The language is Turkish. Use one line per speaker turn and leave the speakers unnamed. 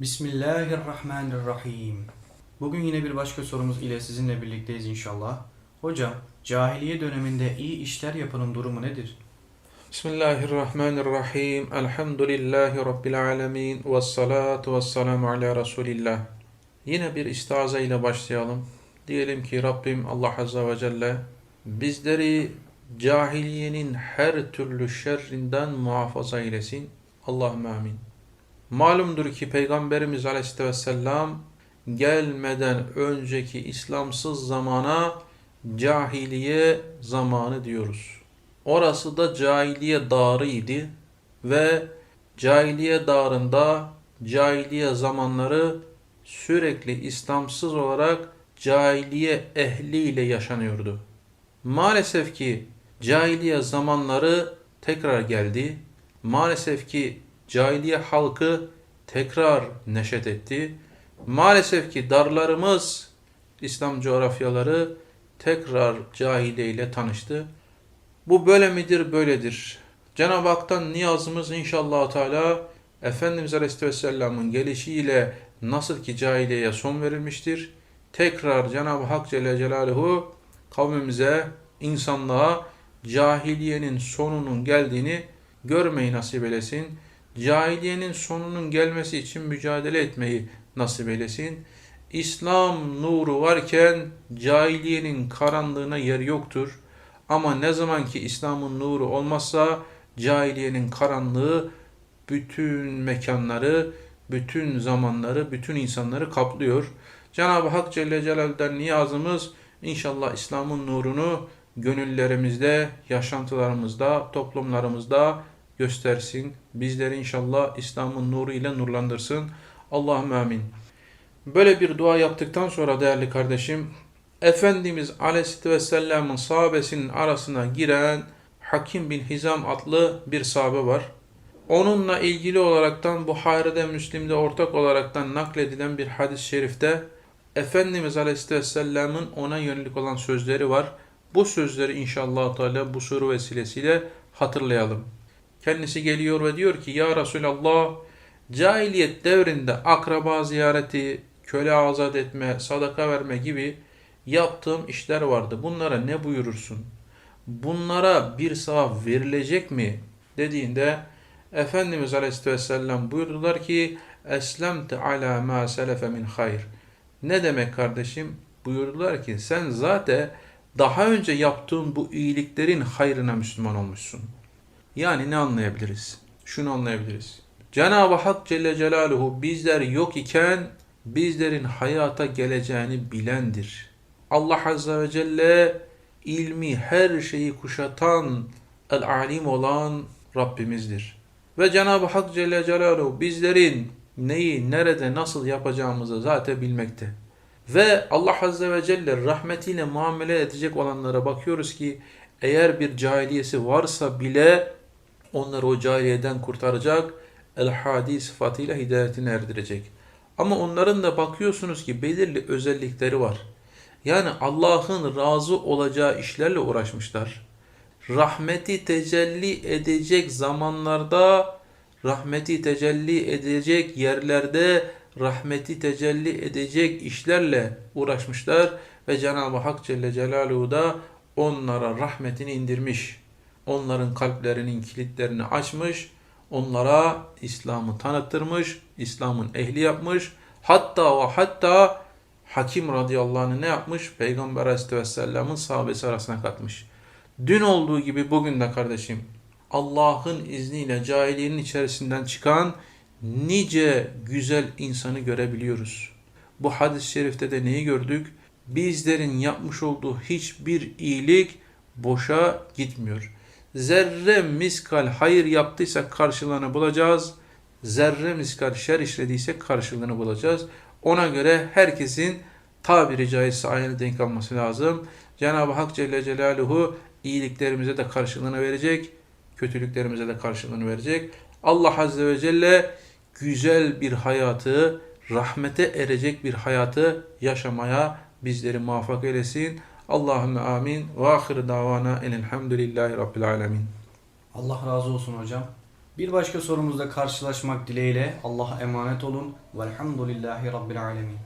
Bismillahirrahmanirrahim. Bugün yine bir başka sorumuz ile sizinle birlikteyiz inşallah. Hocam, cahiliye döneminde iyi işler yapanın durumu nedir?
Bismillahirrahmanirrahim. Elhamdülillahi Rabbil alemin. Ve salatu ve selamu ala Resulillah. Yine bir istiaza ile başlayalım. Diyelim ki Rabbim Allah Azze ve Celle bizleri cahiliyenin her türlü şerrinden muhafaza eylesin. Allahümme amin. Malumdur ki Peygamberimiz Aleyhisselatü Vesselam gelmeden önceki İslamsız zamana cahiliye zamanı diyoruz. Orası da cahiliye darıydı ve cahiliye darında cahiliye zamanları sürekli İslamsız olarak cahiliye ehliyle yaşanıyordu. Maalesef ki cahiliye zamanları tekrar geldi. Maalesef ki cahiliye halkı tekrar neşet etti. Maalesef ki darlarımız İslam coğrafyaları tekrar cahiliye ile tanıştı. Bu böyle midir? Böyledir. Cenab-ı Hak'tan niyazımız inşallah Teala Efendimiz Aleyhisselam'ın gelişiyle nasıl ki cahiliyeye son verilmiştir. Tekrar Cenab-ı Hak Celle Celaluhu kavmimize, insanlığa cahiliyenin sonunun geldiğini görmeyi nasip eylesin. Cahiliyenin sonunun gelmesi için mücadele etmeyi nasip eylesin. İslam nuru varken cahiliyenin karanlığına yer yoktur. Ama ne zaman ki İslam'ın nuru olmazsa cahiliyenin karanlığı bütün mekanları, bütün zamanları, bütün insanları kaplıyor. Cenab-ı Hak Celle Celal'den niyazımız inşallah İslam'ın nurunu gönüllerimizde, yaşantılarımızda, toplumlarımızda göstersin. Bizleri inşallah İslam'ın nuru ile nurlandırsın. Allahümme amin. Böyle bir dua yaptıktan sonra değerli kardeşim, Efendimiz Aleyhisselatü Vesselam'ın sahabesinin arasına giren Hakim bin Hizam adlı bir sahabe var. Onunla ilgili olaraktan Buhari'de, Müslim'de ortak olaraktan nakledilen bir hadis-i şerifte Efendimiz Aleyhisselatü Vesselam'ın ona yönelik olan sözleri var. Bu sözleri inşallah Teala bu soru vesilesiyle hatırlayalım. Kendisi geliyor ve diyor ki Ya Resulallah cahiliyet devrinde akraba ziyareti, köle azat etme, sadaka verme gibi yaptığım işler vardı. Bunlara ne buyurursun? Bunlara bir sevap verilecek mi? dediğinde Efendimiz Aleyhisselatü Vesselam buyurdular ki Eslemte ala ma selefe min hayr. Ne demek kardeşim? Buyurdular ki sen zaten daha önce yaptığın bu iyiliklerin hayrına Müslüman olmuşsun. Yani ne anlayabiliriz? Şunu anlayabiliriz. Cenab-ı Hak Celle Celaluhu bizler yok iken bizlerin hayata geleceğini bilendir. Allah Azze ve Celle ilmi her şeyi kuşatan, el-alim olan Rabbimizdir. Ve Cenab-ı Hak Celle Celaluhu bizlerin neyi, nerede, nasıl yapacağımızı zaten bilmekte. Ve Allah Azze ve Celle rahmetiyle muamele edecek olanlara bakıyoruz ki eğer bir cahiliyesi varsa bile onları o cahiliyeden kurtaracak, el-hadi sıfatıyla hidayetine erdirecek. Ama onların da bakıyorsunuz ki belirli özellikleri var. Yani Allah'ın razı olacağı işlerle uğraşmışlar. Rahmeti tecelli edecek zamanlarda, rahmeti tecelli edecek yerlerde, rahmeti tecelli edecek işlerle uğraşmışlar ve Cenab-ı Hak Celle Celaluhu da onlara rahmetini indirmiş. Onların kalplerinin kilitlerini açmış, onlara İslam'ı tanıttırmış, İslam'ın ehli yapmış. Hatta ve hatta Hakim radıyallahu anh ne yapmış? Peygamber aleyhisselamın sahabesi arasına katmış. Dün olduğu gibi bugün de kardeşim Allah'ın izniyle cahiliyenin içerisinden çıkan nice güzel insanı görebiliyoruz. Bu hadis-i şerifte de neyi gördük? Bizlerin yapmış olduğu hiçbir iyilik boşa gitmiyor. Zerre miskal hayır yaptıysa karşılığını bulacağız. Zerre miskal şer işlediyse karşılığını bulacağız. Ona göre herkesin tabiri caizse aynı denk alması lazım. Cenab-ı Hak Celle Celaluhu iyiliklerimize de karşılığını verecek, kötülüklerimize de karşılığını verecek. Allah Azze ve Celle güzel bir hayatı, rahmete erecek bir hayatı yaşamaya bizleri muvaffak eylesin. Allahümme amin. Ve ahir davana enelhamdülillahi rabbil alemin.
Allah razı olsun hocam. Bir başka sorumuzda karşılaşmak dileğiyle Allah'a emanet olun. Velhamdülillahi Rabbil Alemin.